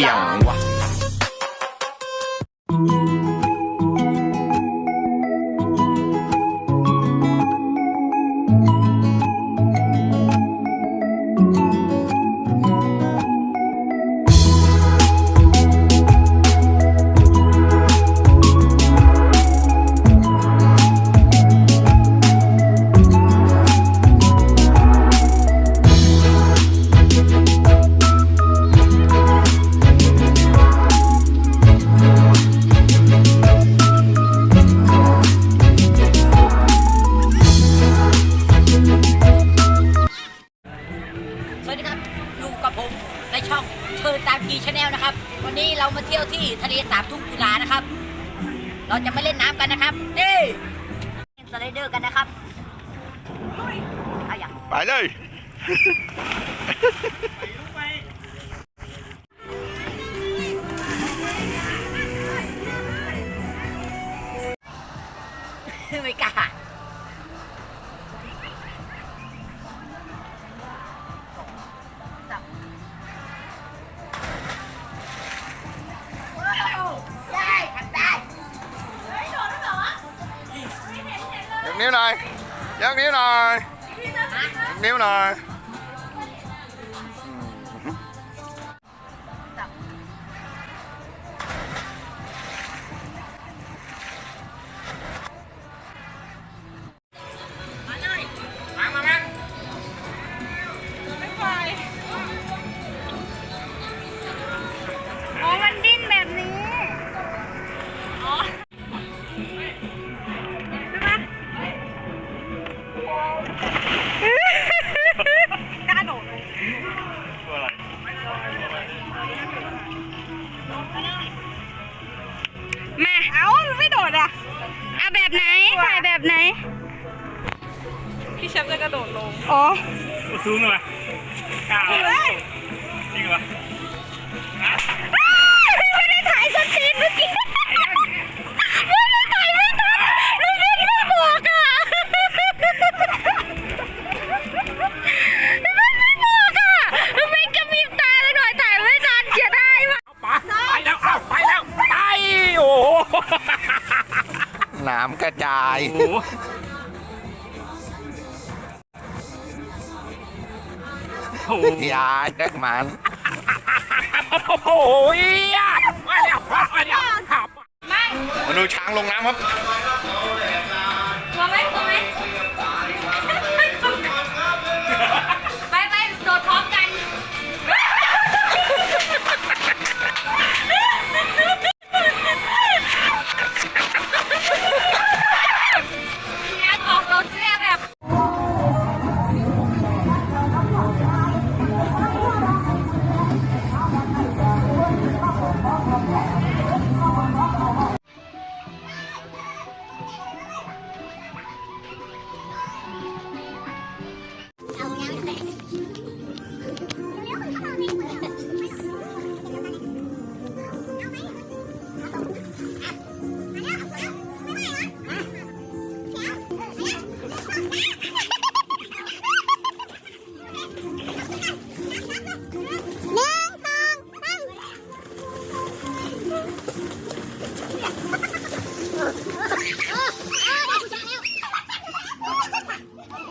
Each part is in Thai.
อย่างวะ ตามกีชาแนลนะครับ วันนี้เรามาเที่ยวที่ทะเลสาบทุ่งกุลานะครับ เราจะไม่เล่นน้ำกันนะครับนี่เล่นสไลเดอร์กันนะครับเอาอย่างไปเลย ไม่กล้า ยกนิ้วหน่อ มา เอ้าไม่โดดอะเอาแบบไหน ถ่ายแบบไหน พี่แชมป์จะกระโดดลง อ๋อซูมกันมาก้าวเฮ้ยจริงเหรอ ไม่ได้ถ่ายสตรีนเมื่อกี้ไม่ได้ถ่ายไม่ทันไม่ได้ไม่บอกอะไม่ไม่บอกอะไม่กระพริบตาเลยหน่อยถ่ายไม่ทันเสียดายว่ะ ไปไปแล้วอ้าวไปแล้วไปโอ้โห น้ำกระจาย โอ้โหโอ้โหยาแจ็คมันโอ้โหไปแล้วไปแล้วมาดูช้างลงน้ำครับ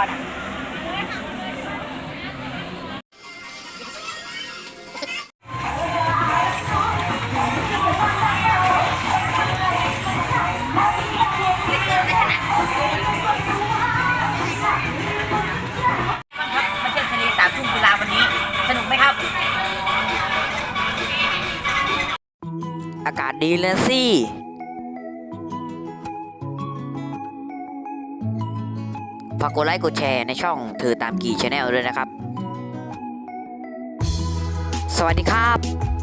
รับอากาศดีเลยสิ ฝากกดไลค์กดแชร์ในช่องเธอตามกี่ชาแนลด้วยนะครับ สวัสดีครับ